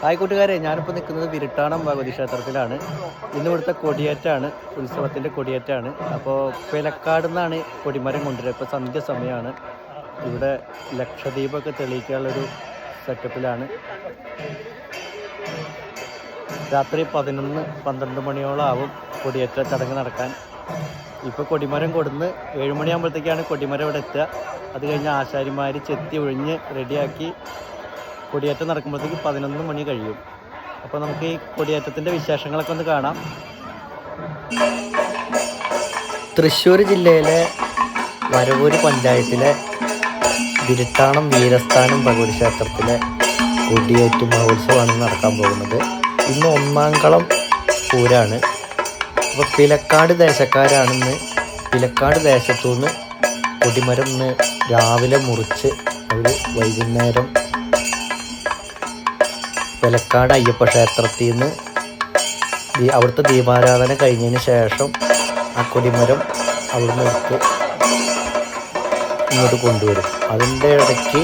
Hi കൂട്ടുകാരെ ഞാനിപ്പോൾ നിൽക്കുന്നത് വിരുട്ടാണം ഭഗവതി ക്ഷേത്രത്തിലാണ്. ഇന്ന് ഇവിടുത്തെ കൊടിയേറ്റാണ് ഉത്സവത്തിന്റെ കൊടിയേറ്റാണ്. അപ്പോൾ പിലക്കാട് നിന്നാണ് കൊടിമരം കൊണ്ടുവരിക ഇപ്പോൾ സന്ധ്യ സമയമാണ് ഇവിടെ ലക്ഷദ്വീപൊക്കെ തെളിയിക്കാനുള്ളൊരു സെറ്റപ്പിലാണ് രാത്രി പതിനൊന്ന് പന്ത്രണ്ട് മണിയോളം ആവും കൊടിയേറ്റ ചടങ്ങ് നടക്കാൻ. ഇപ്പോൾ കൊടിമരം കൊടുന്ന് ഏഴുമണിയാകുമ്പോഴത്തേക്കാണ് കൊടിമരം ഇവിടെ എത്തുക. അത് കഴിഞ്ഞ് ആശാരിമാർ ചെത്തി ഒഴിഞ്ഞ് റെഡിയാക്കി കൊടിയേറ്റം നടക്കുമ്പോഴത്തേക്ക് പതിനൊന്ന് മണി കഴിയും. അപ്പോൾ നമുക്ക് ഈ കൊടിയേറ്റത്തിന്റെ വിശേഷങ്ങളൊക്കെ ഒന്ന് കാണാം. തൃശ്ശൂർ ജില്ലയിലെ വരവൂര് പഞ്ചായത്തിലെ വിരുട്ടാണം വീരസ്ഥാനം ഭഗവതി ക്ഷേത്രത്തിലെ കൊടിയേറ്റ് മഹോത്സവമാണ് നടക്കാൻ പോകുന്നത്. ഇന്ന് ഒന്നാംകളം പൂരാണ്. അപ്പോൾ പിലക്കാട് ദേശക്കാരാണെന്ന് പിലക്കാട് ദേശത്തുനിന്ന് കൊടിമരം ഇന്ന് രാവിലെ മുറിച്ച് അവർ വൈകുന്നേരം പിലക്കാട് അയ്യപ്പ ക്ഷേത്രത്തിൽ നിന്ന് അവിടുത്തെ ദീപാരാധന കഴിഞ്ഞതിന് ശേഷം ആ കൊടിമരം അവിടുന്ന് എടുത്ത് ഇങ്ങോട്ട് കൊണ്ടുവരും. അതിന്റെ ഇടയ്ക്ക്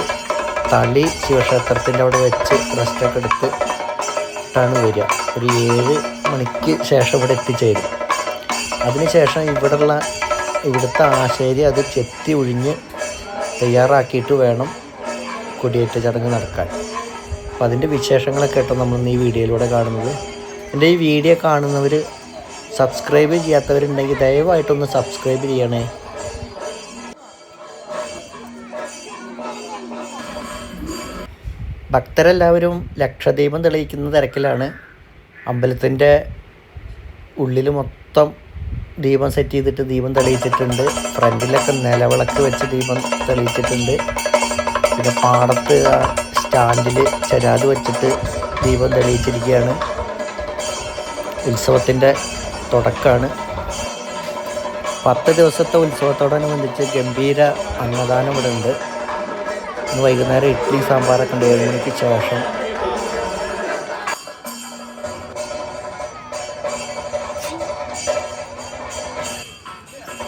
തളി ശിവക്ഷേത്രത്തിന്റെ അവിടെ വെച്ച് റെസ്റ്റൊക്കെ എടുത്ത് ഇട്ടാണ് വരിക. ഒരു ഏഴ് മണിക്ക് ശേഷം ഇവിടെ എത്തിച്ചേരും. അതിനുശേഷം ഇവിടെയുള്ള ഇവിടുത്തെ ആശേരി അത് ചെത്തി ഒഴിഞ്ഞ് തയ്യാറാക്കിയിട്ട് വേണം കൊടിയേറ്റ ചടങ്ങ് നടക്കാൻ. അപ്പോൾ അതിന്റെ വിശേഷങ്ങളൊക്കെ കേട്ടോ നമ്മൾ ഈ വീഡിയോയിലൂടെ കാണുന്നത്. എന്റെ ഈ വീഡിയോ കാണുന്നവർ സബ്സ്ക്രൈബ് ചെയ്യാത്തവരുണ്ടെങ്കിൽ ദയവായിട്ടൊന്ന് സബ്സ്ക്രൈബ് ചെയ്യണേ. ഭക്തരെല്ലാവരും ലക്ഷദീപം തെളിയിക്കുന്ന തിരക്കിലാണ്. അമ്പലത്തിന്റെ ഉള്ളിൽ മൊത്തം ദീപം സെറ്റ് ചെയ്തിട്ട് ദീപം തെളിയിച്ചിട്ടുണ്ട്. ഫ്രണ്ടിലൊക്കെ നിലവിളക്ക് വെച്ച് ദീപം തെളിയിച്ചിട്ടുണ്ട്. പിന്നെ പാടത്ത് സ്റ്റാൻഡിൽ ചരാത് വെച്ചിട്ട് ദീപം തെളിയിച്ചിരിക്കുകയാണ്. ഉത്സവത്തിന്റെ തുടക്കമാണ് പത്ത് ദിവസത്തെ ഉത്സവത്തോടനുബന്ധിച്ച് ഗംഭീര അന്നദാനം ഇവിടെ ഉണ്ട് ഇന്ന് വൈകുന്നേരം ഇഡ്ഡലി സാമ്പാറൊക്കെ ഉണ്ട്. ഏഴ് മണിക്ക് ശേഷം.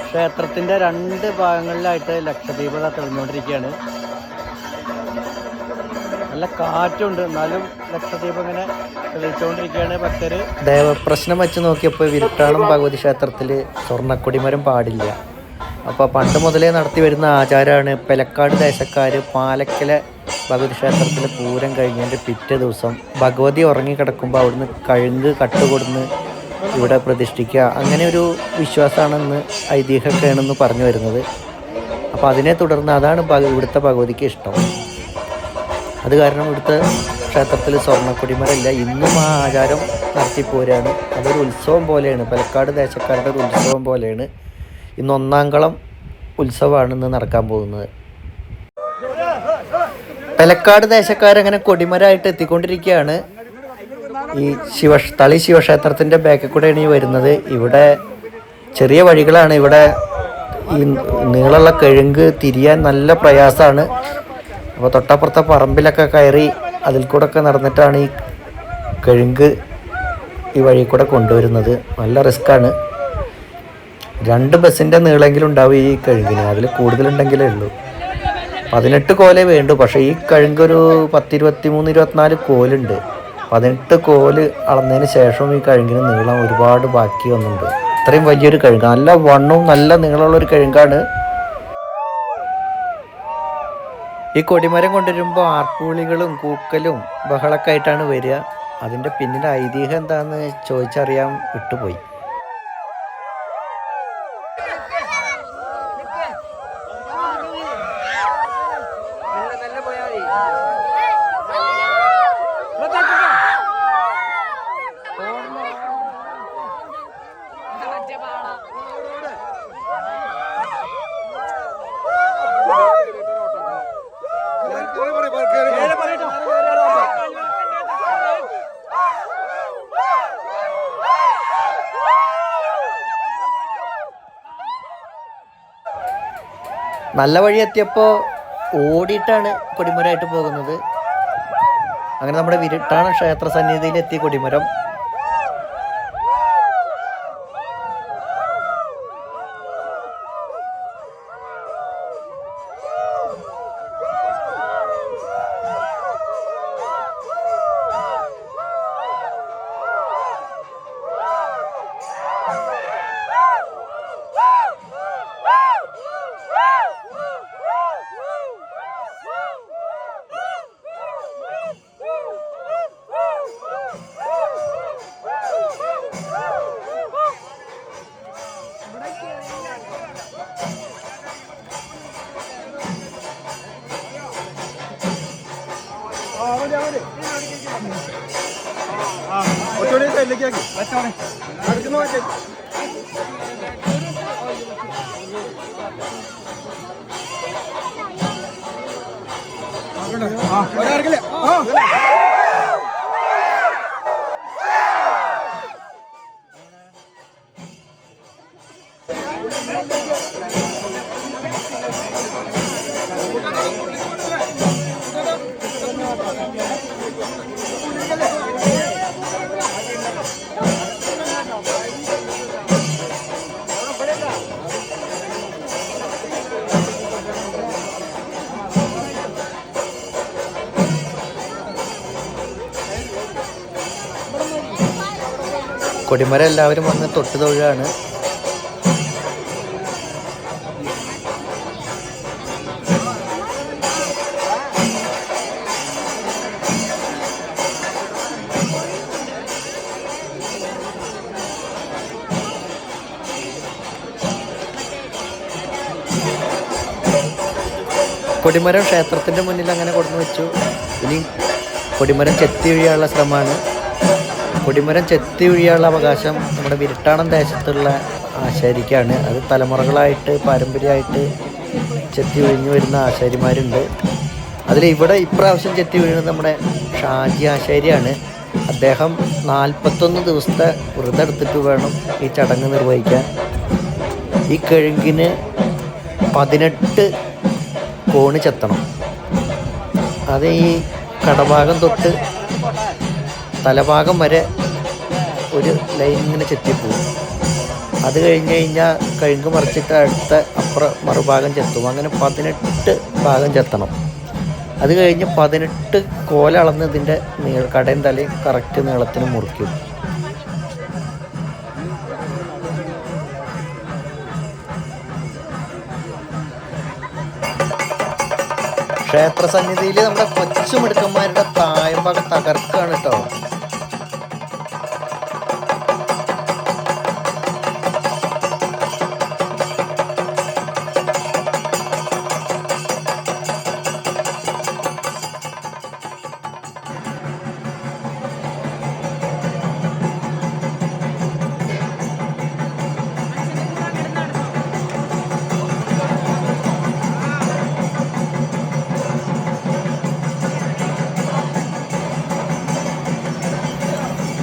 ക്ഷേത്രത്തിന്റെ രണ്ട് ഭാഗങ്ങളിലായിട്ട് ലക്ഷദ്വീപത തെളിഞ്ഞുകൊണ്ടിരിക്കുകയാണ്. നല്ല കാറ്റുണ്ട്. എന്നാലും ലക്ഷദ്വീപ് ഇങ്ങനെ തെളിയിച്ചുകൊണ്ടിരിക്കുകയാണ് ഭക്തർ ദേവപ്രശ്നം വെച്ച് നോക്കിയപ്പോൾ വിരുട്ടാളം ഭഗവതി ക്ഷേത്രത്തിൽ സ്വർണക്കൊടിമരം പാടില്ല. അപ്പോൾ പണ്ട് മുതലേ നടത്തി വരുന്ന ആചാരമാണ് പെലക്കാട് ദേശക്കാർ പാലക്കലെ ഭഗവതി ക്ഷേത്രത്തിൽ പൂരം കഴിഞ്ഞതിന്റെ പിറ്റേ ദിവസം ഭഗവതി ഉറങ്ങിക്കിടക്കുമ്പോൾ അവിടുന്ന് കഴുങ്ക് കട്ടുകൊടുന്ന് ഇവിടെ പ്രതിഷ്ഠിക്കുക. അങ്ങനെ ഒരു വിശ്വാസമാണെന്ന് ഐതിഹ്യമൊക്കെയാണെന്ന് പറഞ്ഞു വരുന്നത്. അപ്പോൾ അതിനെ തുടർന്ന് അതാണ് ഇവിടുത്തെ ഭഗവതിക്ക് ഇഷ്ടം. അത് കാരണം ഇവിടുത്തെ ക്ഷേത്രത്തിൽ സ്വർണക്കൊടിമരല്ല ഇന്നും ആ ആചാരം നടത്തിപ്പോരാണ് അതൊരു ഉത്സവം പോലെയാണ്. പാലക്കാട് ദേശക്കാരുടെ ഒരു ഉത്സവം പോലെയാണ്. ഇന്ന് ഒന്നാം കളം ഉത്സവമാണ് ഇന്ന് നടക്കാൻ പോകുന്നത്. പാലക്കാട് ദേശക്കാരങ്ങനെ കൊടിമരമായിട്ട് എത്തിക്കൊണ്ടിരിക്കുകയാണ്. ഈ ശിവ തളി ശിവക്ഷേത്രത്തിന്റെ ബാക്കിൽ കൂടെയാണ് ഈ വരുന്നത്. ഇവിടെ ചെറിയ വഴികളാണ്. ഇവിടെ ഈ നീളമുള്ള കിഴങ്ക് തിരിയാൻ നല്ല പ്രയാസമാണ്. അപ്പോൾ തൊട്ടപ്പുറത്തെ പറമ്പിലൊക്കെ കയറി അതിൽ കൂടെ ഒക്കെ നടന്നിട്ടാണ് ഈ കിഴങ്ക് ഈ വഴി കൂടെ കൊണ്ടുവരുന്നത്. നല്ല റിസ്ക്കാണ് രണ്ട് ബസ്സിന്റെ നീളെങ്കിലും ഉണ്ടാവും ഈ കഴുകിന്. അതിൽ കൂടുതലുണ്ടെങ്കിലേ ഉള്ളൂ. പതിനെട്ട് കോലേ വേണ്ടു. പക്ഷേ ഈ കഴുകൊരു പത്തിരുപത്തി മൂന്ന് ഇരുപത്തിനാല് കോലുണ്ട്. പതിനെട്ട് കോൽ അളന്നതിന് ശേഷം ഈ കഴുകിന് നീളം ഒരുപാട് ബാക്കി വന്നിട്ടുണ്ട്. അത്രയും വലിയൊരു കഴുക നല്ല വണ്ണവും നല്ല നീളമുള്ള ഒരു കഴുകാണ്. ഈ കൊടിമരം കൊണ്ടുവരുമ്പോൾ ആർപ്പുവിളികളും കൂക്കലും ബഹളൊക്കെ ആയിട്ടാണ് വരിക. അതിന്റെ പിന്നിലെ ഐതിഹ്യം എന്താണെന്ന് ചോദിച്ചറിയാൻ വിട്ടുപോയി. നല്ല വഴി എത്തിയപ്പോൾ ഓടിയിട്ടാണ് കൊടിമരമായിട്ട് പോകുന്നത്. അങ്ങനെ നമ്മുടെ വിരുട്ടാണ് ക്ഷേത്ര സന്നിധിയിൽ എത്തി കൊടിമരം. മാറ്റിയാക്കി വെച്ചോടെ അടുത്തുനിന്ന് മാറ്റിയാക്കി ഒരാർക്കില്ല ആ. കൊടിമരം എല്ലാവരും വന്ന് തൊട്ട് തൊഴുകയാണ്. കൊടിമരം ക്ഷേത്രത്തിന്റെ മുന്നിൽ അങ്ങനെ കൊടുന്നു വെച്ചു. ഇനി കൊടിമരം ചെത്തി ഒഴിയാനുള്ള ശ്രമമാണ്. കൊടിമരം ചെത്തി ഒഴിയാനുള്ള അവകാശം നമ്മുടെ വിരട്ടാണം ദേശത്തുള്ള ആശാരിക്കാണ്. അത് തലമുറകളായിട്ട് പാരമ്പര്യമായിട്ട് ചെത്തി ഒഴിഞ്ഞു വരുന്ന ആശാരിമാരുണ്ട്. അതിൽ ഇവിടെ ഇപ്രാവശ്യം ചെത്തി വീഴുന്നത് നമ്മുടെ ഷാജി ആശാരിയാണ്. അദ്ദേഹം നാൽപ്പത്തൊന്ന് ദിവസത്തെ വ്രതം എടുത്തിട്ട് വേണം ഈ ചടങ്ങ് നിർവഹിക്കാൻ. ഈ കിഴങ്ങിന് പതിനെട്ട് കോണ് ചെത്തണം. അത് ഈ കടഭാഗം തൊട്ട് തലഭാഗം വരെ ഒരു ലൈൻ ഇങ്ങനെ ചെത്തിപ്പോവും അത് കഴിഞ്ഞ് കഴിഞ്ഞാൽ കഴുങ്ക് മറിച്ചിട്ട് അടുത്ത അപ്പുറ മറുഭാഗം ചെത്തും. അങ്ങനെ പതിനെട്ട് ഭാഗം ചെത്തണം. അത് കഴിഞ്ഞ് പതിനെട്ട് കോലളന്ന് ഇതിന്റെ നീള കടയും തലയും കറക്റ്റ് നീളത്തിന് മുറിക്കും. ക്ഷേത്ര സന്നിധിയിൽ നമ്മുടെ കൊച്ചു മിടുക്കന്മാരുടെ തായമ്പാകം തകർക്കാണ് കേട്ടോ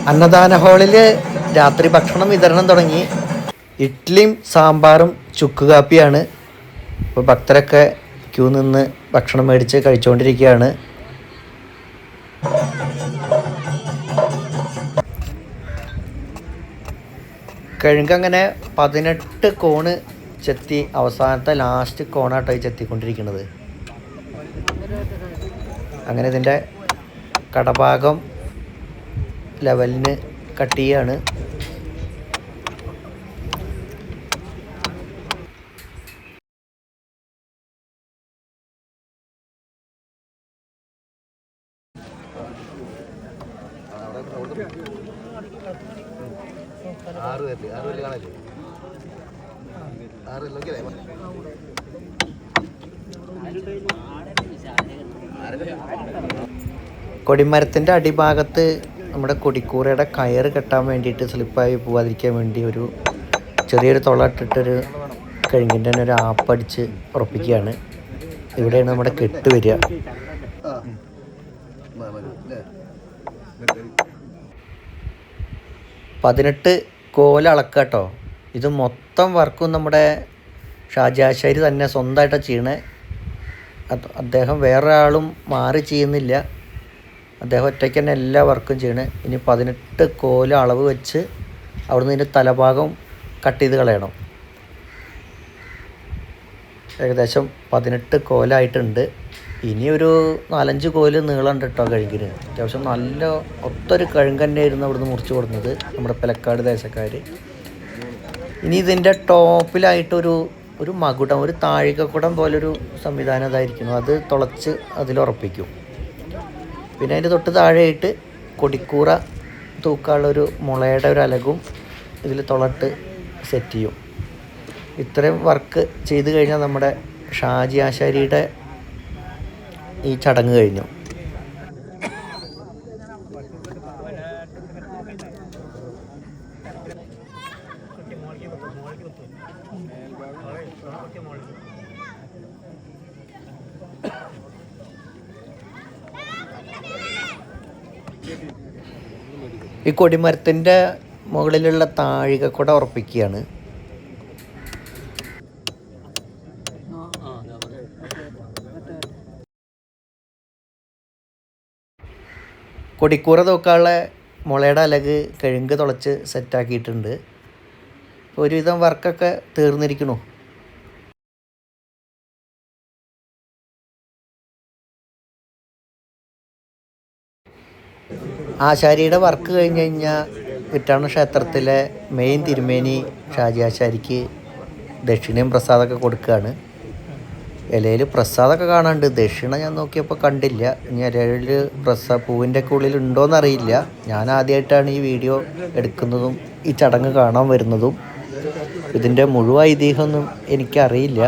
അന്നദാന ഹാളിൽ രാത്രി ഭക്ഷണം വിതരണം തുടങ്ങി. ഇഡ്ഡലിയും സാമ്പാറും ചുക്ക് കാപ്പിയാണ്. ഇപ്പോൾ ഭക്തരൊക്കെ ക്യൂ നിന്ന് ഭക്ഷണം മേടിച്ച് കഴിച്ചുകൊണ്ടിരിക്കുകയാണ് കിഴങ്ങങ്ങനെ പതിനെട്ട് കോണ് ചെത്തി അവസാനത്തെ ലാസ്റ്റ് കോണായിട്ടായി ചെത്തിക്കൊണ്ടിരിക്കുന്നത്. അങ്ങനെ ഇതിന്റെ കടഭാഗം ലെവലിന് കട്ട് ചെയ്യാണ്. ആറ് പേരിൽ ആറ് പേരിൽ കാണല്ലേ? ആറ് പേരിലൊക്കെ കൊടിമരത്തിന്റെ അടിഭാഗത്ത് നമ്മുടെ കൊടിക്കൂറയുടെ കയറ് കെട്ടാൻ വേണ്ടിയിട്ട് സ്ലിപ്പായി പോവാതിരിക്കാൻ വേണ്ടി ഒരു ചെറിയൊരു തുള ഇട്ടിട്ടൊരു കഴുകിന്റെ തന്നെ ഒരു ആപ്പടിച്ച് ഉറപ്പിക്കുകയാണ്. ഇവിടെയാണ് നമ്മുടെ കെട്ട് വരിക. പതിനെട്ട് കോല അളക്കാട്ടോ. ഇത് മൊത്തം വർക്കും നമ്മുടെ ഷാജാശ്ശേരി തന്നെ സ്വന്തമായിട്ടാണ് ചെയ്യണേ. അദ്ദേഹം വേറൊരാളും മാറി ചെയ്യുന്നില്ല. അദ്ദേഹം ഒറ്റയ്ക്ക് തന്നെ എല്ലാ വർക്കും ചെയ്യണേ. ഇനി പതിനെട്ട് കോല അളവ് വെച്ച് അവിടുന്ന് ഇതിന്റെ തലഭാഗം കട്ട് ചെയ്ത് കളയണം. ഏകദേശം പതിനെട്ട് കോലായിട്ടുണ്ട്. ഇനി ഒരു നാലഞ്ച് കോൽ നീളമുണ്ട് കേട്ടോ കഴുകിന്. അത്യാവശ്യം നല്ല ഒത്തൊരു കഴുക് തന്നെയായിരുന്നു അവിടുന്ന് മുറിച്ച് കൊടുക്കുന്നത് നമ്മുടെ പിലക്കാട് ദേശക്കാർ ഇനി ഇതിന്റെ ടോപ്പിലായിട്ടൊരു ഒരു മകുടം ഒരു താഴികക്കുടം പോലൊരു സംവിധാനം അതായിരിക്കണം അത് തുളച്ച് അതിലുറപ്പിക്കും പിന്നെ അതിന്റെ തൊട്ട് താഴെയായിട്ട് കൊടിക്കൂറ തൂക്കാനുള്ളൊരു മുളയുടെ ഒരു അലകും ഇതിൽ തുളട്ട് സെറ്റ് ചെയ്യും. ഇത്രയും വർക്ക് ചെയ്ത് കഴിഞ്ഞാൽ നമ്മുടെ ഷാജി ആശാരിയുടെ ഈ ചടങ്ങ് കഴിഞ്ഞു. ഈ കൊടിമരത്തിന്റെ മുകളിലുള്ള താഴിക കൂടെ ഉറപ്പിക്കുകയാണ്. കൊടിക്കൂറ തൂക്കാനുള്ള മുളയുടെ അലക് കിഴങ്ക് തുളച്ച് സെറ്റാക്കിയിട്ടുണ്ട് ഒരുവിധം വർക്കൊക്കെ തീർന്നിരിക്കണു ആശാരിയുടെ വർക്ക് കഴിഞ്ഞ് കഴിഞ്ഞാൽ വിറ്റാണ് ക്ഷേത്രത്തിലെ മെയിൻ തിരുമേനി ഷാജി ആശാരിക്ക് ദക്ഷിണയും പ്രസാദമൊക്കെ കൊടുക്കുകയാണ് ഇലയിൽ പ്രസാദമൊക്കെ കാണാണ്ട്. ദക്ഷിണ ഞാൻ നോക്കിയപ്പോൾ കണ്ടില്ല. ഇനി ഇലയിൽ പ്രസാ പൂവിന്റെ ഒക്കെ ഉള്ളിൽ ഉണ്ടോയെന്നറിയില്ല ഞാൻ ആദ്യമായിട്ടാണ് ഈ വീഡിയോ എടുക്കുന്നതും ഈ ചടങ്ങ് കാണാൻ വരുന്നതും. ഇതിന്റെ മുഴുവൻ ഐതിഹ്യമൊന്നും എനിക്കറിയില്ല.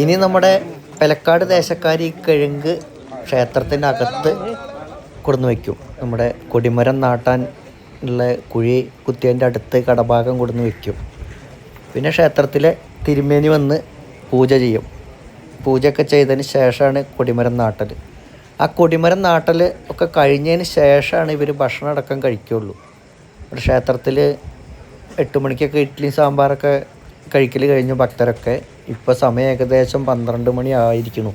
ഇനി നമ്മുടെ പലക്കാട് ദേശക്കാരി കിഴങ്ക് ക്ഷേത്രത്തിന്റെ അകത്ത് കൊടുന്ന് വയ്ക്കും. നമ്മുടെ കൊടിമരം നാട്ടാൻ ഉള്ള കുഴി കുത്തിയതിന്റെ അടുത്ത് കടഭാഗം കൊടുന്ന് വയ്ക്കും. പിന്നെ ക്ഷേത്രത്തിലെ തിരുമേനി വന്ന് പൂജ ചെയ്യും. പൂജയൊക്കെ ചെയ്തതിന് ശേഷമാണ് കൊടിമരം നാട്ടൽ ആ കൊടിമരം നാട്ടൽ ഒക്കെ കഴിഞ്ഞതിന് ശേഷമാണ് ഇവർ ഭക്ഷണം അടക്കം കഴിക്കുള്ളൂ ഇവിടെ ക്ഷേത്രത്തിൽ എട്ട് മണിക്കൊക്കെ ഇഡ്ഡലി സാമ്പാറൊക്കെ കഴിക്കൽ കഴിഞ്ഞു ഭക്തരൊക്കെ. ഇപ്പോൾ സമയം ഏകദേശം പന്ത്രണ്ട് മണി ആയിരിക്കുന്നു.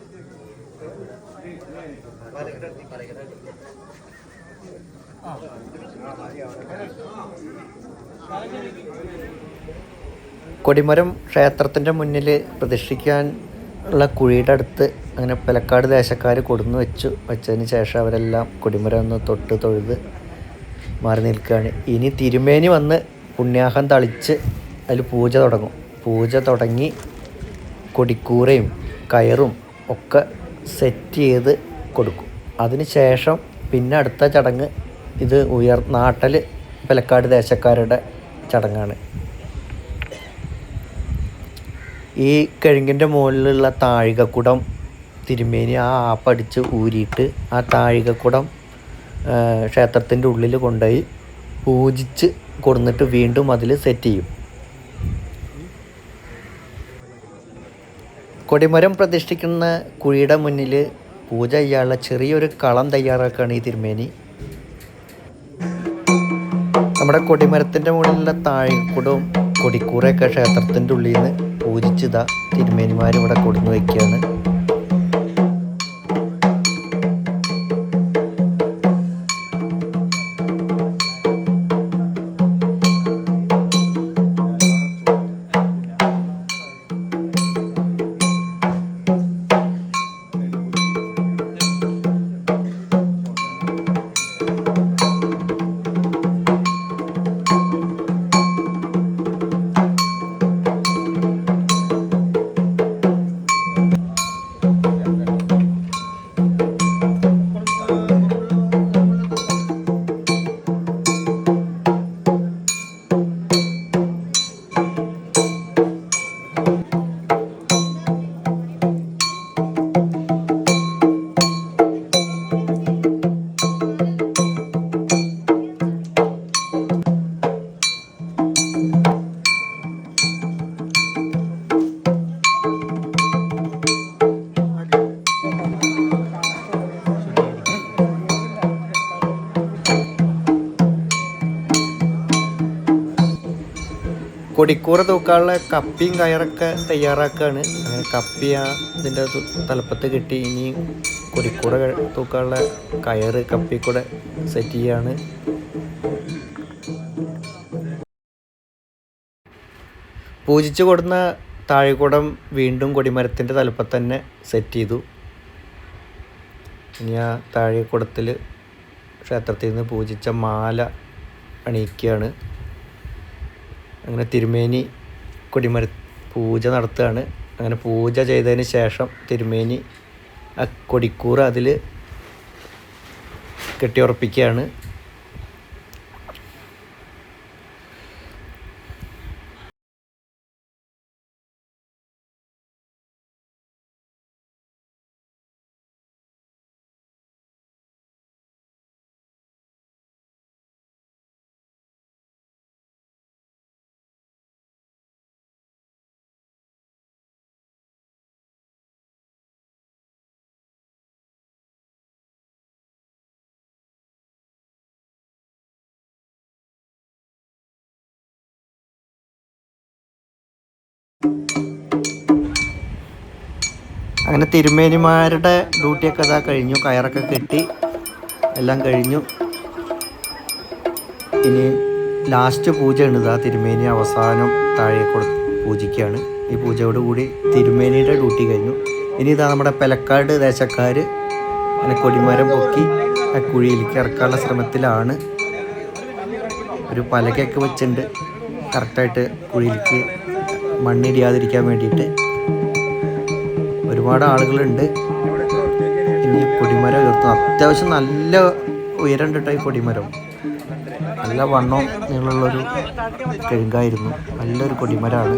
കൊടിമരം ക്ഷേത്രത്തിന്റെ മുന്നിൽ പ്രതിഷ്ഠിക്കാൻ ഉള്ള കുഴിയുടെ അടുത്ത് അങ്ങനെ പലക്കാട് ദേശക്കാർ കൊടുന്നു വെച്ചു. വെച്ചതിന് ശേഷം അവരെല്ലാം കൊടിമരം ഒന്ന് തൊട്ട് തൊഴുത് മാറി നിൽക്കുകയാണ്. ഇനി തിരുമേനി വന്ന് പുണ്യാഹം തളിച്ച് അതിൽ പൂജ തുടങ്ങും. പൂജ തുടങ്ങി കൊടിക്കൂറയും കയറും ഒക്കെ സെറ്റ് ചെയ്ത് കൊടുക്കും. അതിനുശേഷം പിന്നെ അടുത്ത ചടങ്ങ് ഇത് ഉയർ നാട്ടൽ പലക്കാട് ദേശക്കാരുടെ ചടങ്ങാണ്. ഈ കിഴങ്ങിന്റെ മുകളിലുള്ള താഴികക്കുടം തിരുമേനി ആ ആപ്പടിച്ച് ഊരിയിട്ട് ആ താഴികക്കുടം ക്ഷേത്രത്തിന്റെ ഉള്ളിൽ കൊണ്ടുപോയി പൂജിച്ച് കൊടുന്നിട്ട് വീണ്ടും അതിൽ സെറ്റ് ചെയ്യും. കൊടിമരം പ്രതിഷ്ഠിക്കുന്ന കുഴിയുടെ മുന്നിൽ പൂജ ചെയ്യാനുള്ള ചെറിയൊരു കളം തയ്യാറാക്കുകയാണ് ഈ തിരുമേനി. നമ്മുടെ കൊടിമരത്തിന്റെ മുകളിലുള്ള താഴിക്കുടവും കൊടിക്കൂറയൊക്കെ ക്ഷേത്രത്തിന്റെ ഉള്ളിൽ നിന്ന് പൂജിച്ചിതാ തിരുമേനിമാർ ഇവിടെ കൊടുന്നു വയ്ക്കുകയാണ്. കൊടിക്കൂറ തൂക്കാനുള്ള കപ്പിയും കയറൊക്കെ തയ്യാറാക്കുകയാണ് അങ്ങനെ കപ്പി ആ ഇതിന്റെ തലപ്പത്ത് കെട്ടി ഇനി കൊടിക്കൂറ ക- തൂക്കാനുള്ള കയറ് കപ്പി കൂടെ സെറ്റ് ചെയ്യാണ്. പൂജിച്ചു കൊടുന്ന താഴെക്കൂടം വീണ്ടും കൊടിമരത്തിന്റെ തലപ്പത്ത് തന്നെ സെറ്റ് ചെയ്തു. ഇനി ആ താഴെക്കൂടത്തിൽ ക്ഷേത്രത്തിൽ നിന്ന് പൂജിച്ച മാല അണിയിക്കുകയാണ്. അങ്ങനെ തിരുമേനി കൊടിമര പൂജ നടത്തുകയാണ്. അങ്ങനെ പൂജ ചെയ്തതിന് ശേഷം തിരുമേനി ആ കൊടിക്കൂറ അതിൽ കെട്ടിയുറപ്പിക്കുകയാണ്. അങ്ങനെ തിരുമേനിമാരുടെ ഡ്യൂട്ടിയൊക്കെ ഇതാ കഴിഞ്ഞു. കയറൊക്കെ കെട്ടി. എല്ലാം കഴിഞ്ഞു. ഇനി ലാസ്റ്റ് പൂജയാണ് ഇതാ തിരുമേനി അവസാനം താഴെ കൊടു പൂജിക്കുകയാണ് ഈ പൂജയോടുകൂടി തിരുമേനിയുടെ ഡ്യൂട്ടി കഴിഞ്ഞു. ഇനി ഇതാ നമ്മുടെ പെലക്കാട് ദേശക്കാർ അങ്ങനെ കൊടിമരം പൊക്കി ആ കുഴിയിലേക്ക് ഇറക്കാനുള്ള ശ്രമത്തിലാണ്. ഒരു പലകയൊക്കെ വെച്ചിട്ടുണ്ട്. കറക്റ്റായിട്ട് കുഴിയിലേക്ക് മണ്ണിടിയാതിരിക്കാൻ വേണ്ടിയിട്ട് ഒരുപാട് ആളുകളുണ്ട്. ഇനി കൊടിമരം ഉയർത്തും. അത്യാവശ്യം നല്ല ഉയരം കേട്ടോ ഈ കൊടിമരം. നല്ല വണ്ണം നീളമുള്ളൊരു കിഴങ്ങായിരുന്നു. നല്ലൊരു കൊടിമരമാണ്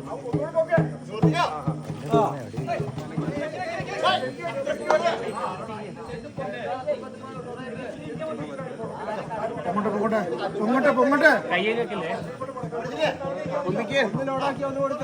പൊങ്ങട്ടെ പൊങ്ങട്ടെ. പൊങ്ങട്ടെ പൊങ്ങട്ടെ ഒന്നുകൂടി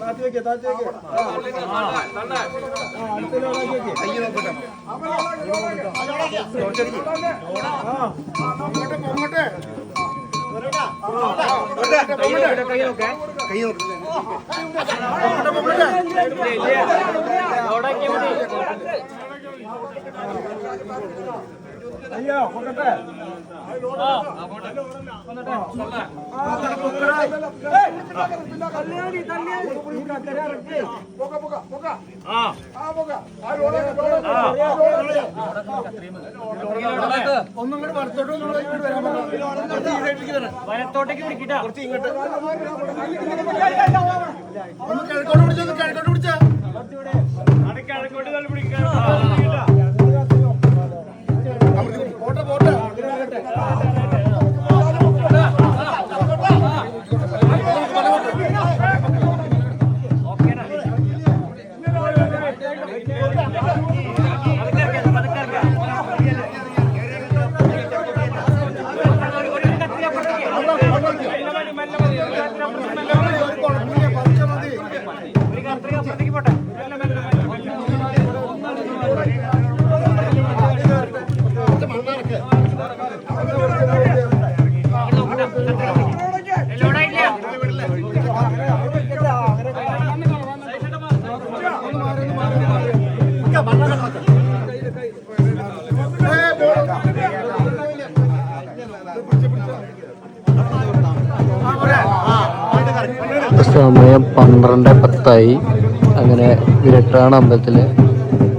താത്തി വെക്കേ താത്തി വെക്കേ പൊങ്ങട്ടെ പൊങ്ങട്ടെ അയ്യോ ഒന്നും കൂടെ വലത്തോട്ട് വലത്തോട്ടേക്ക് പിടിക്കട്ടോ കുറച്ച് ഇങ്ങോട്ട് കിഴക്കോട്ട് പിടിച്ചോ കിഴക്കോട്ട് പിടിച്ചോ പിടിക്കാം പന്ത്രണ്ട് അങ്ങനെ വിരട്ടാണ് അമ്പലത്തിൽ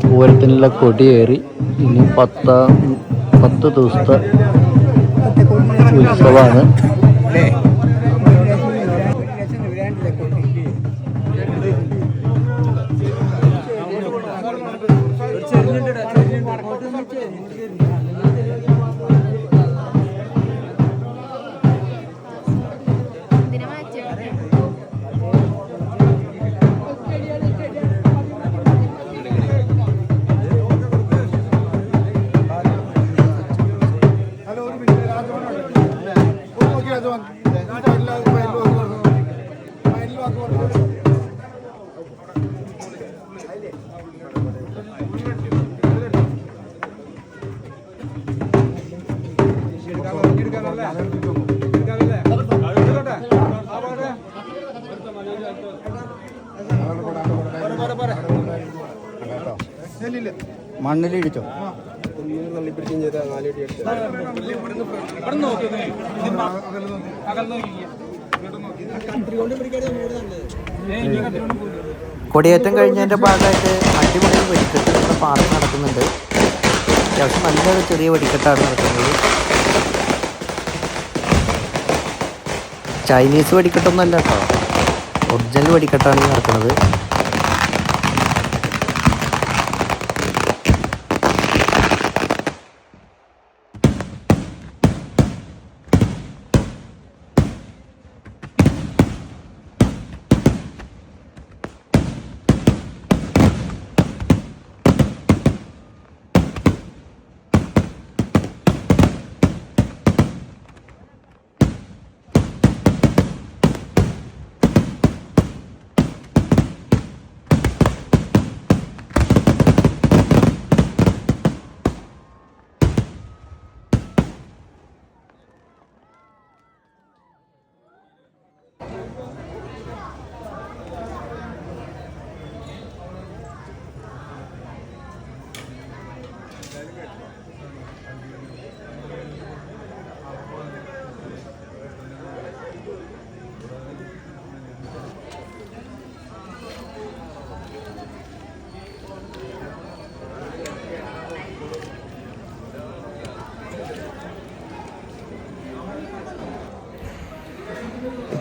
പൂരത്തിനുള്ള കൊടിയേറി. ഇനി പത്താം പത്ത് ദിവസത്തെ ഉത്സവമാണ്. മണ്ണിലിടിച്ചോ? കൊടിയേറ്റം കഴിഞ്ഞതിന്റെ ഭാഗമായിട്ട് അടിപൊളി വെടിക്കെട്ട് നമ്മുടെ പാർക്ക് നടക്കുന്നുണ്ട്. അത്യാവശ്യം നല്ലൊരു ചെറിയ വെടിക്കെട്ടാണ് നടക്കുന്നത്. ചൈനീസ് വെടിക്കെട്ടൊന്നുമല്ല കേട്ടോ. ഒറിജിനൽ വെടിക്കെട്ടാണ് നടക്കുന്നത്.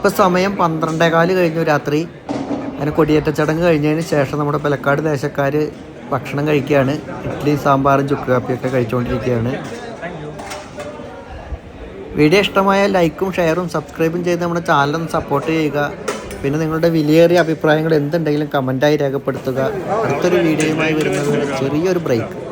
ഇപ്പം സമയം പന്ത്രണ്ടേകാൽ കഴിഞ്ഞു രാത്രി. അങ്ങനെ കൊടിയേറ്റ ചടങ്ങ് കഴിഞ്ഞതിന് ശേഷം നമ്മുടെ പാലക്കാട് ദേശക്കാർ ഭക്ഷണം കഴിക്കുകയാണ്. ഇഡ്ഡലിയും സാമ്പാറും ചുക്ക് കാപ്പിയൊക്കെ കഴിച്ചുകൊണ്ടിരിക്കുകയാണ് വീഡിയോ ഇഷ്ടമായ ലൈക്കും ഷെയറും സബ്സ്ക്രൈബും ചെയ്ത് നമ്മുടെ ചാനലൊന്ന് സപ്പോർട്ട് ചെയ്യുക. പിന്നെ നിങ്ങളുടെ വിലയേറിയ അഭിപ്രായങ്ങൾ എന്തുണ്ടെങ്കിലും കമന്റായി രേഖപ്പെടുത്തുക. അടുത്തൊരു വീഡിയോയുമായി വരുന്നത് വരെ ചെറിയൊരു ബ്രേക്ക്.